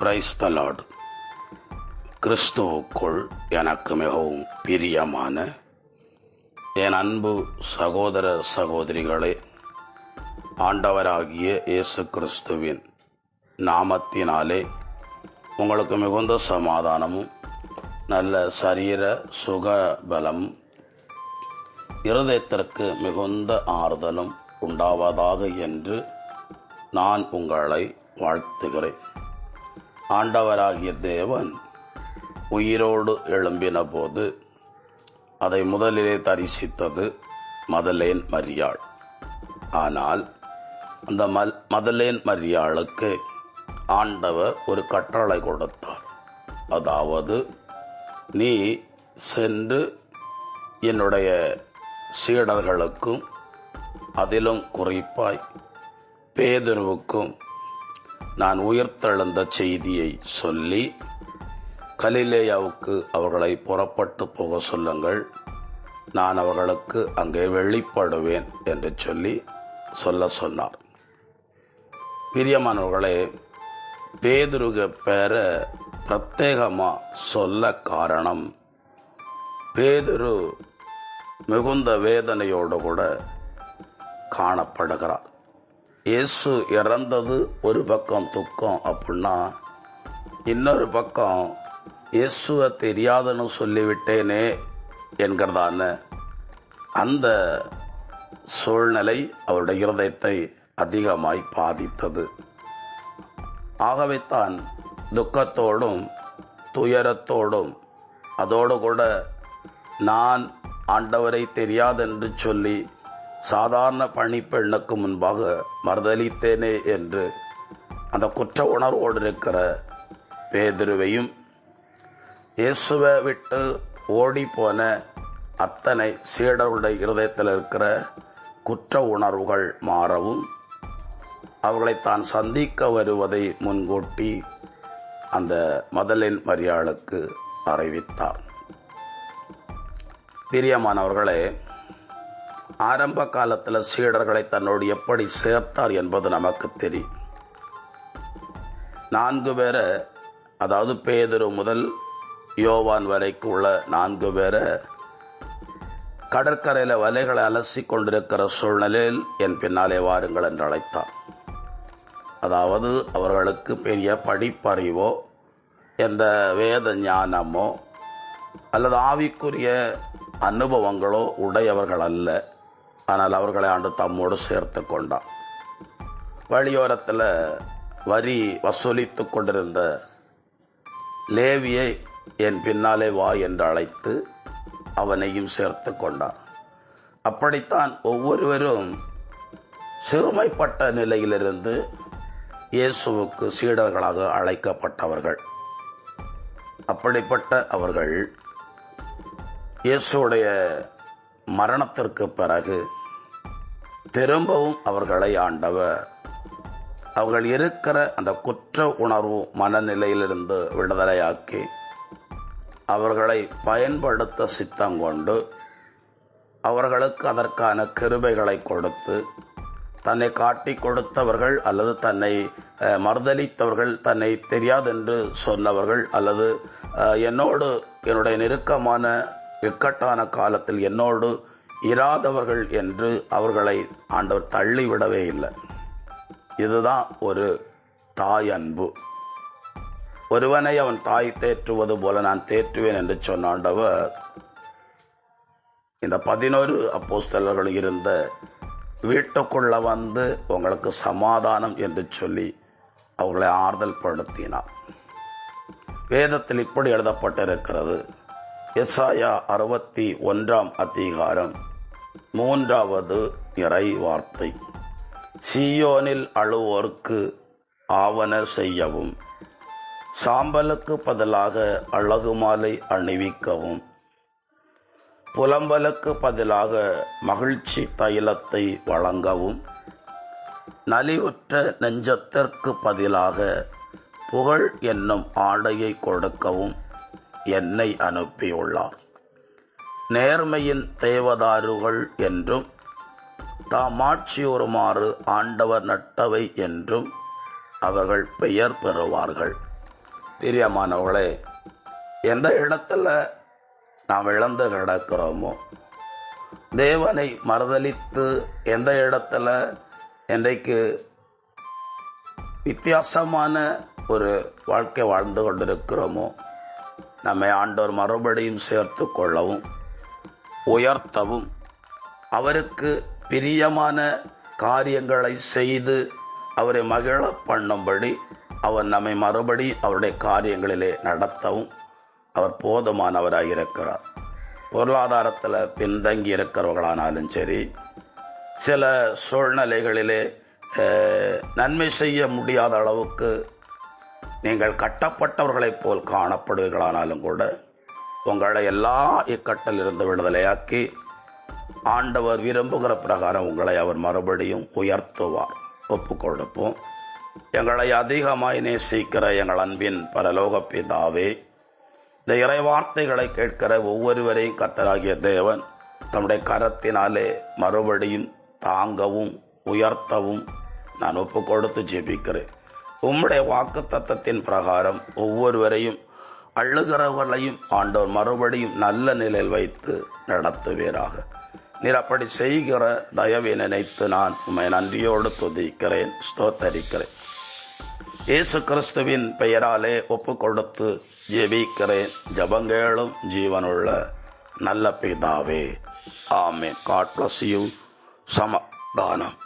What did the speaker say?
பிரைஸ்தலாடு கிறிஸ்துவுக்குள் எனக்கு மிகவும் பிரியமான என் அன்பு சகோதர சகோதரிகளே ஆண்டவராகிய இயேசு கிறிஸ்துவின் நாமத்தினாலே உங்களுக்கு மிகுந்த சமாதானமும் நல்ல சரீர சுக பலமும் இருதயத்திற்கு மிகுந்த ஆறுதலும் உண்டாவதாக என்று நான் உங்களை வாழ்த்துகிறேன். ஆண்டவராகிய தேவன் உயிரோடு எழும்பின போது அதை முதலிலே தரிசித்தது மதலேன் மரியாள். ஆனால் அந்த மல் மதலேன் மரியாளுக்கு ஆண்டவர் ஒரு கட்டளை கொடுத்தார். அதாவது நீ சென்று என்னுடைய சீடர்களுக்கும் அதிலும் குறிப்பாய் பேதுருவுக்கும் நான் உயிர்த்தெழுந்த செய்தியை சொல்லி கலிலேயாவுக்கு அவர்களை புறப்பட்டு போக சொல்லுங்கள். நான் அவர்களுக்கு அங்கே வெளிப்படுவேன் என்று சொல்லி சொல்ல சொன்னார். பிரியமானவர்களே பேதுருக பேர பிரத்யேகமாக சொல்ல காரணம் பேதுரு மிகுந்த வேதனையோடு கூட காணப்படுகிறார். இயேசு இறந்தது ஒரு பக்கம் துக்கம் அப்படின்னா இன்னொரு பக்கம் இயேசுவை தெரியாதுன்னு சொல்லிவிட்டேனே என்கிறதான அந்த சூழ்நிலை அவருடைய இருதயத்தை அதிகமாய் பாதித்தது. ஆகவே தான் துக்கத்தோடும் துயரத்தோடும் அதோடு கூட நான் ஆண்டவரை தெரியாதென்று சொல்லி சாதாரண பணிப்பெண்ணுக்கு முன்பாக மறுதளித்தேனே என்று அந்த குற்ற உணர்வோடு இருக்கிற பேதுருவையும் இயேசுவை விட்டு ஓடிப்போன அத்தனை சீடருடைய இருதயத்தில் இருக்கிற குற்ற உணர்வுகள் மாறவும் அவர்களை தான் சந்திக்க வருவதை முன்கூட்டி அந்த மதலின் மரியாளுக்கு அறிவித்தார். பிரியமானவர்களே ஆரம்ப காலத்தில் சீடர்களை தன்னோடு எப்படி சேர்த்தார் என்பது நமக்கு தெரியும். நான்கு பேரை அதாவது பேதுரு முதல் யோவான் வரைக்கும் உள்ள நான்கு பேரை கடற்கரையில் வலைகளை அலசி கொண்டிருக்கிற சூழ்நிலையில் என் பின்னாலே வாருங்கள் என்று அழைத்தார் அதாவது அவர்களுக்கு பெரிய படிப்பறிவோ எந்த வேத ஞானமோ அல்லது ஆவிக்குரிய அனுபவங்களோ உடையவர்கள் அல்ல. ஆனால் அவர்களை ஆண்டு தம்மோடு சேர்த்து கொண்டான். வழியோரத்தில் வரி வசூலித்து கொண்டிருந்த லேவியை என் பின்னாலே வா என்று அழைத்து அவனையும் சேர்த்து கொண்டான். அப்படித்தான் ஒவ்வொருவரும் சிறுமைப்பட்ட நிலையிலிருந்து இயேசுவுக்கு சீடர்களாக அழைக்கப்பட்டவர்கள். அப்படிப்பட்ட அவர்கள் இயேசுடைய மரணத்திற்கு பிறகு திரும்பவும் அவர்களை ஆண்டவர். அவர்கள் இருக்கிற அந்த குற்ற உணர்வு மனநிலையிலிருந்து விடுதலையாக்கி அவர்களை பயன்படுத்த சித்தம் கொண்டு அவர்களுக்கு அதற்கான கிருபைகளை கொடுத்து தன்னை காட்டி கொடுத்தவர்கள் அல்லது தன்னை மறுதளித்தவர்கள் தன்னை தெரியாதென்று சொன்னவர்கள் அல்லது என்னோடு என்னுடைய நெருக்கமான இக்கட்டான காலத்தில் என்னோடு இராதவர்கள் என்று அவர்களை ஆண்டவர் தள்ளிவிடவே இல்லை. இதுதான் ஒரு தாய் அன்பு. ஒருவனை அவன் தாய் தேற்றுவது போல நான் தேற்றுவேன் என்று சொன்ன ஆண்டவர் இந்த பதினோரு அப்போஸ்தலர்கள் இருந்த வீட்டுக்குள்ள வந்து உங்களுக்கு சமாதானம் என்று சொல்லி அவர்களை ஆறுதல் படுத்தினார் வேதத்தில் இப்படி எழுதப்பட்டிருக்கிறது. எஸ்ஆயா அறுபத்தி ஒன்றாம் அதிகாரம் மூன்றாவது இறை வார்த்தை. சியோனில் அழுவோர்க்கு ஆவன செய்யவும் சாம்பலுக்கு பதிலாக அழகு மாலை அணிவிக்கவும் புலம்பலுக்கு பதிலாக மகிழ்ச்சி தைலத்தை வழங்கவும் நலிவுற்ற நெஞ்சத்திற்கு பதிலாக புகழ் என்னும் ஆடையை கொடுக்கவும் என்னை அனுப்பியுள்ளார். நேர்மையின் தேவதாருகள் என்றும் தாம் ஆட்சியுறுமாறு ஆண்டவர் நட்டவை என்றும் அவர்கள் பெயர் பெறுவார்கள். பிரியமானவர்களே எந்த இடத்துல நாம் இழந்து கிடக்கிறோமோ தேவனை மறுதளித்து எந்த இடத்துல இன்றைக்கு வித்தியாசமான ஒரு வாழ்க்கை வாழ்ந்து கொண்டிருக்கிறோமோ நம்மை ஆண்டவர் மறுபடியும் சேர்த்து கொள்ளவும் உயர்த்தவும். அவருக்கு பிரியமான காரியங்களை செய்து அவரை மகிழ பண்ணும்படி அவர் நம்மை மறுபடி அவருடைய காரியங்களிலே நடத்தவும். அவர் போதுமானவராக இருக்கிறார். பொருளாதாரத்தில் பின்தங்கி இருக்கிறவர்களானாலும் சரி சில சூழ்நிலைகளிலே நன்மை செய்ய முடியாத அளவுக்கு நீங்கள் கட்டப்பட்டவர்களைப் போல் காணப்படுவீர்களானாலும் கூட உங்களை எல்லா இக்கட்டில் இருந்து விடுதலையாக்கி ஆண்டவர் விரும்புகிற பிரகாரம் உங்களை அவர் மறுபடியும் உயர்த்துவார். ஒப்பு கொடுப்போம் எங்களை அதிகமாய் நேசிக்கிற எங்கள் அன்பின் பரலோக பிதாவே இந்த இறை வார்த்தைகளை கேட்கிற ஒவ்வொருவரையும் கத்தராகிய தேவன் தம்முடைய கரத்தினாலே மறுபடியும் தாங்கவும் உயர்த்தவும் நான் ஒப்பு கொடுத்து ஜெபிக்கிறேன். உம்முடைய வாக்கு தத்தத்தின் பிரகாரம் ஒவ்வொருவரையும் அழுகிறவர்களையும் ஆண்டவர் மறுபடியும் நல்ல நிலையில் வைத்து நடத்துவீராக. நீர் அப்படி செய்கிற தயவை நினைத்து நான் உண்மை நன்றியோடு துதிக்கிறேன் ஸ்தோத்தரிக்கிறேன். இயேசு கிறிஸ்துவின் பெயராலே ஒப்பு கொடுத்து ஜெபிக்கிறேன். ஜபங்கேளும் ஜீவனுள்ள நல்ல பிதாவே. ஆமே காட் பிளஸ் யூ சமாதானம்.